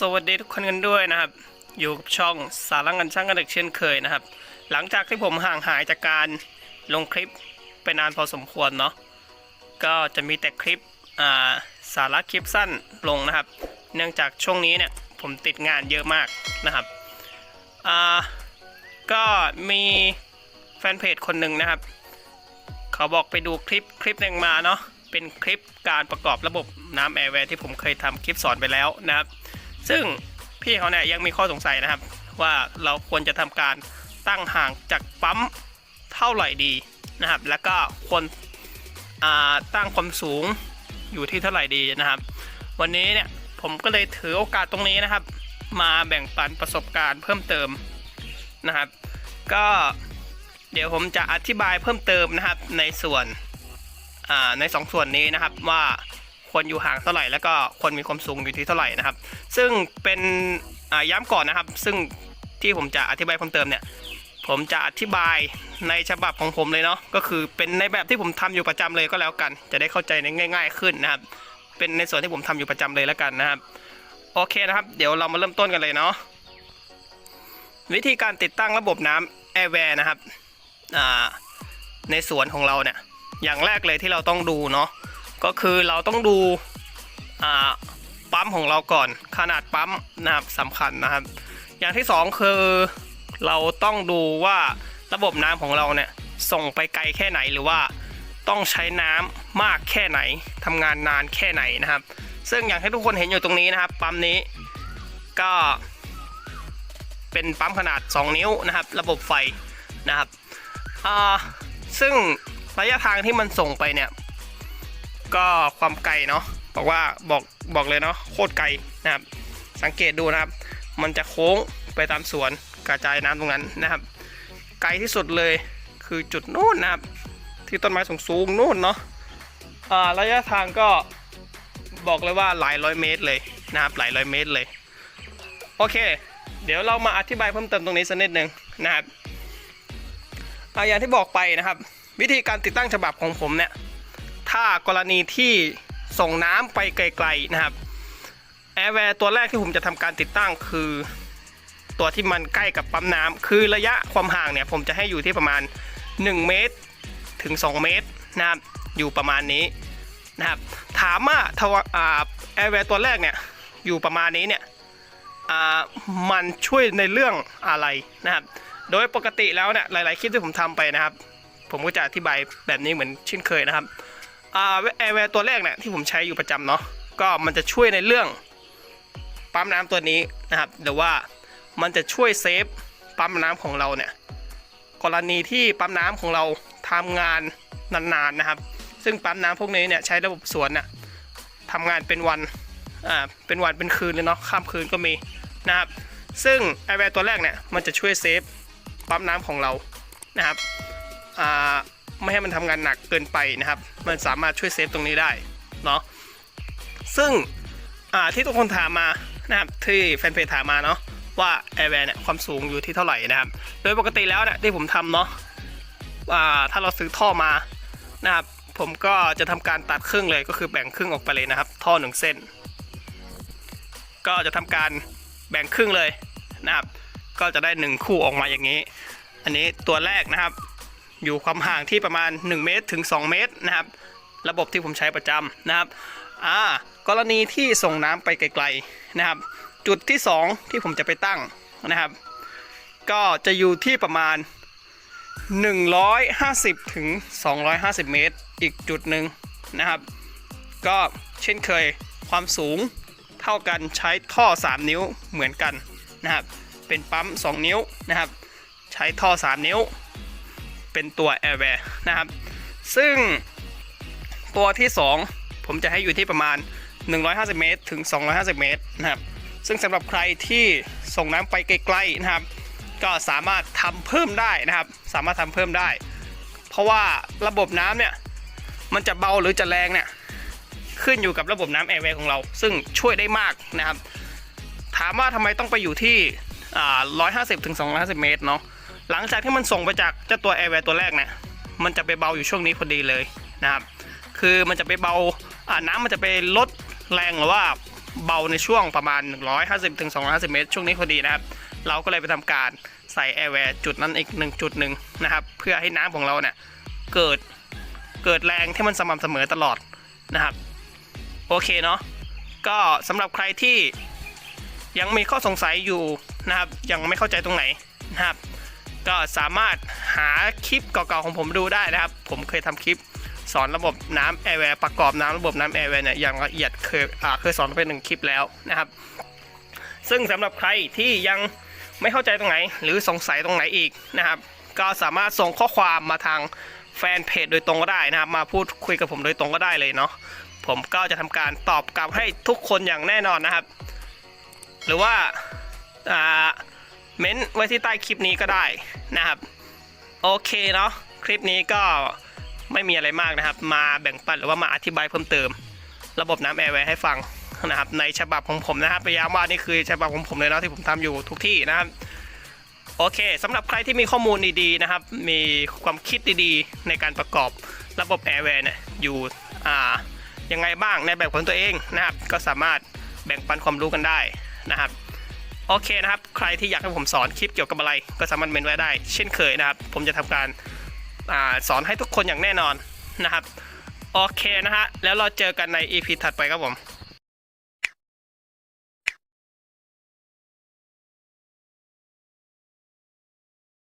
สวัสดีทุกคนกันด้วยนะครับ อยู่กับช่องสาระงันช่างกันเด็กเช่นเคยนะครับ หลังจากที่ผมห่างหายจากการลงคลิปไปนานพอสมควรเนาะก็จะมีแต่คลิปอ่าสาระคลิปสั้นลงนะครับ เนื่องจากช่วงนี้เนี่ยผมติดงานเยอะมากนะครับอ่าก็มีแฟนเพจคนหนึ่งนะครับ เขาบอกไปดูคลิปคลิปหนึ่งมาเนาะเป็นคลิปการประกอบระบบน้ำแอร์แวร์ที่ผมเคยทำคลิปสอนไปแล้วนะครับ ซึ่งพี่เขาเนี่ยยังมีข้อสงสัยนะครับ ว่าเราควรจะทำการตั้งห่างจากปั๊มเท่าไหร่ดีนะครับ แล้วก็ควรตั้งความสูงอยู่ที่เท่าไหร่ดีนะครับ วันนี้เนี่ยผมก็เลยถือโอกาสตรงนี้นะครับ มาแบ่งปันประสบการณ์เพิ่มเติมนะครับ ก็เดี๋ยวผมจะอธิบายเพิ่มเติมนะครับในส่วนในสองส่วนนี้นะครับว่า ควรอยู่ห่างเท่าไหร่ แล้วก็ควรมีความสูงอยู่ที่เท่าไหร่นะครับ ซึ่งเป็นย้ำก่อนนะครับ ซึ่งที่ผมจะอธิบายเพิ่มเติมเนี่ยผมจะอธิบายในฉบับของผมเลยเนาะก็คือเป็นในแบบที่ผมทำอยู่ประจำเลยก็แล้วกัน จะได้เข้าใจในง่าย ๆ ขึ้นนะครับ เป็นในส่วนที่ผมทำอยู่ประจำเลยแล้วกันนะครับ โอเคนะครับ เดี๋ยวเรามาเริ่มต้นกันเลยเนาะวิธีการติดตั้งระบบน้ำแอร์แวร์นะครับในสวนของเราเนี่ยอย่างแรกเลยที่เราต้องดูเนาะ ก็คือเราต้องดูปั๊มของเราก่อนขนาดปั๊มนะครับสำคัญนะครับ อย่างที่สองคือเราต้องดูว่าระบบน้ำของเราเนี่ยส่งไปไกลแค่ไหนหรือว่าต้องใช้น้ำมากแค่ไหนทำงานนานแค่ไหนนะครับ ซึ่งอย่างที่ทุกคนเห็นอยู่ตรงนี้นะครับ ปั๊มนี้ก็ เป็นปั๊มขนาด 2 นิ้วนะครับ ระบบไฟนะครับซึ่งระยะทางที่มันส่งไปเนี่ย ก็ความไกลเนาะบอกว่าบอกบอกเลยเนาะโคตรไกลนะครับ สังเกตดูนะครับ มันจะโค้งไปตามสวนกระจายน้ำตรงนั้นนะครับ ไกลที่สุดเลยคือจุดนู้นนะครับ ที่ต้นไม้สูงๆนู่นเนาะอ่าระยะทางก็บอกเลยว่าหลายร้อยเมตรเลยนะครับหลายร้อยเมตรเลย โอเค เดี๋ยวเรามาอธิบายเพิ่มเติมตรงนี้สักนิดหนึ่งนะครับออย่างที่บอกไปนะครับ วิธีการติดตั้งฉบับของผมเนี่ย ถ้ากรณีที่ส่งน้ำไปไกลๆนะครับแอร์แวร์ตัวแรกที่ผมจะทำการติดตั้งคือ ตัวที่มันใกล้กับปั๊มน้ำคือระยะความห่างเนี่ย ผมจะให้อยู่ที่ประมาณ 1 เมตรถึง 2 เมตรนะครับอยู่ประมาณนี้นะครับถามว่าทว่าแอร์แวร์ตัวแรกเนี่ยอยู่ประมาณนี้เนี่ยมันช่วยในเรื่องอะไรนะครับ โดยปกติแล้วเนี่ยหลาย ๆ คลิปที่ผมทำไปนะครับ ผมก็จะอธิบายแบบนี้เหมือนเช่นเคยนะครับ อ่าแอร์แวร์ตัวแรกเนี่ยที่ผมใช้อยู่ประจำเนาะก็มันจะช่วยในเรื่องปั๊มน้ำตัวนี้นะครับหรือว่ามันจะช่วยเซฟปั๊มน้ำของเราเนี่ยกรณีที่ปั๊มน้ำของเราทำงานนานๆนะครับ ซึ่งปั๊มน้ำพวกนี้เนี่ยใช้ระบบสวนน่ะทำงานเป็นวันอ่าเป็นวันเป็นคืนเลยเนาะข้ามคืนก็มีนะครับซึ่งไอแวร์ตัวแรกเนี่ยมันจะช่วยเซฟปั๊มน้ำของเรานะครับอ่า ไม่ให้มันทำงานหนักเกินไปนะครับ มันสามารถช่วยเซฟตรงนี้ได้เนาะซึ่งที่ทุกคนถามมานะครับที่แฟนเพจถามมาเนาะว่าแอร์แวร์เนี่ยความสูงอยู่ที่เท่าไหร่นะครับ โดยปกติแล้วเนี่ยที่ผมทำเนาะถ้าเราซื้อท่อมานะครับผมก็จะทำการตัดครึ่งเลยก็คือแบ่งครึ่งออกไปเลยนะครับ ท่อหนึ่งเส้น ก็จะทำการแบ่งครึ่งเลยนะครับ ก็จะได้หนึ่งคู่ออกมาอย่างนี้ อันนี้ตัวแรกนะครับ อยู่ความห่างที่ประมาณ 1 เมตรถึง 2 เมตรนะครับ ระบบที่ผมใช้ประจำนะครับอ่ากรณีที่ส่งน้ำไปไกลๆนะครับ จุดที่ 2 ที่ผมจะไปตั้งนะครับ ก็จะอยู่ที่ประมาณ 150ถึง250 เมตร อีกจุดหนึ่งนะครับ ก็เช่นเคยความสูงเท่ากันใช้ท่อ 3 นิ้วเหมือนกันนะครับ เป็นปั๊ม 2 นิ้วนะครับ ใช้ท่อ 3 นิ้ว เป็นตัว Air w a r e นะครับ ซึ่งตัวที่ 2 ผมจะให้อยู่ที่ประมาณ 150 เมตร ถึง 250 เมตรนะครับ ซึ่งสำหรับใครที่ส่งน้ำไปไกลๆนะครับ ก็สามารถทำเพิ่มได้นะครับ สามารถทำเพิ่มได้ เพราะว่าระบบน้ำเนี่ย มันจะเบาหรือจะแรงเนี่ยขึ้นอยู่กับระบบน้ำแอร์แวร์ของเรา ซึ่งช่วยได้มากนะครับ ถามว่าทำไมต้องไปอยู่ที่อ่า150ถึง250 เมตรเนาะ หลังจากที่มันส่งไปจากเจ้าตัวแอร์แวร์ตัวแรกเนี่ยมันจะไปเบาอยู่ช่วงนี้พอดีเลยนะครับ คือมันจะไปเบาอ่าน้ำมันจะไปลดแรงหรือว่าเบาในช่วงประมาณ 150ถึง250 เมตร ช่วงนี้พอดีนะครับ เราก็เลยไปทำการใส่แอร์แวร์จุดนั้นอีกหนึ่งจุดหนึ่งนะครับ เพื่อให้น้ำของเราเนี่ยเกิดเกิดแรงที่มันสม่ำเสมอตลอดนะครับ โอเคเนาะก็สำหรับใครที่ยังมีข้อสงสัยอยู่นะครับ ยังไม่เข้าใจตรงไหนนะครับ ก็สามารถหาคลิปเก่าๆของผมดูได้นะครับ ผมเคยทำคลิปสอนระบบน้ำแอร์แวร์ประกอบน้ำระบบน้ำแอร์แวร์เนี่ยอย่างละเอียดเคยเคยสอนไปหนึ่งคลิปแล้วนะครับ ซึ่งสำหรับใครที่ยังไม่เข้าใจตรงไหน หรือสงสัยตรงไหนอีกนะครับ ก็สามารถส่งข้อความมาทางแฟนเพจโดยตรงก็ได้นะครับ มาพูดคุยกับผมโดยตรงก็ได้เลยเนาะผมก็จะทำการตอบกลับให้ทุกคนอย่างแน่นอนนะครับ หรือว่าอ่า เม้นไว้ที่ใต้คลิปนี้ก็ได้นะครับ โอเคเนาะคลิปนี้ก็ไม่มีอะไรมากนะครับ มาแบ่งปันหรือว่ามาอธิบายเพิ่มเติม ระบบน้ำแอร์แวร์ให้ฟังนะครับ ในฉบับของผมนะครับพยายามว่านี่คือฉบับของผมเลยเนาะที่ผมทำอยู่ทุกที่นะครับโอเคสำหรับใครที่มีข้อมูลดีๆนะครับ มีความคิดดีๆ ในการประกอบระบบแอร์แวร์เนี่ยอยู่อ่ายังไงบ้างในแบบของตัวเองนะครับ ก็สามารถแบ่งปันความรู้กันได้นะครับ โอเคนะครับ ใครที่อยากให้ผมสอนคลิปเกี่ยวกับอะไร ก็สามารถเมนไว้ได้ เช่นเคยนะครับ ผมจะทำการอาสอนให้ทุกคนอย่างแน่นอนนะครับ โอเคนะฮะ แล้วเราเจอกันใน EP ถัดไปครับผม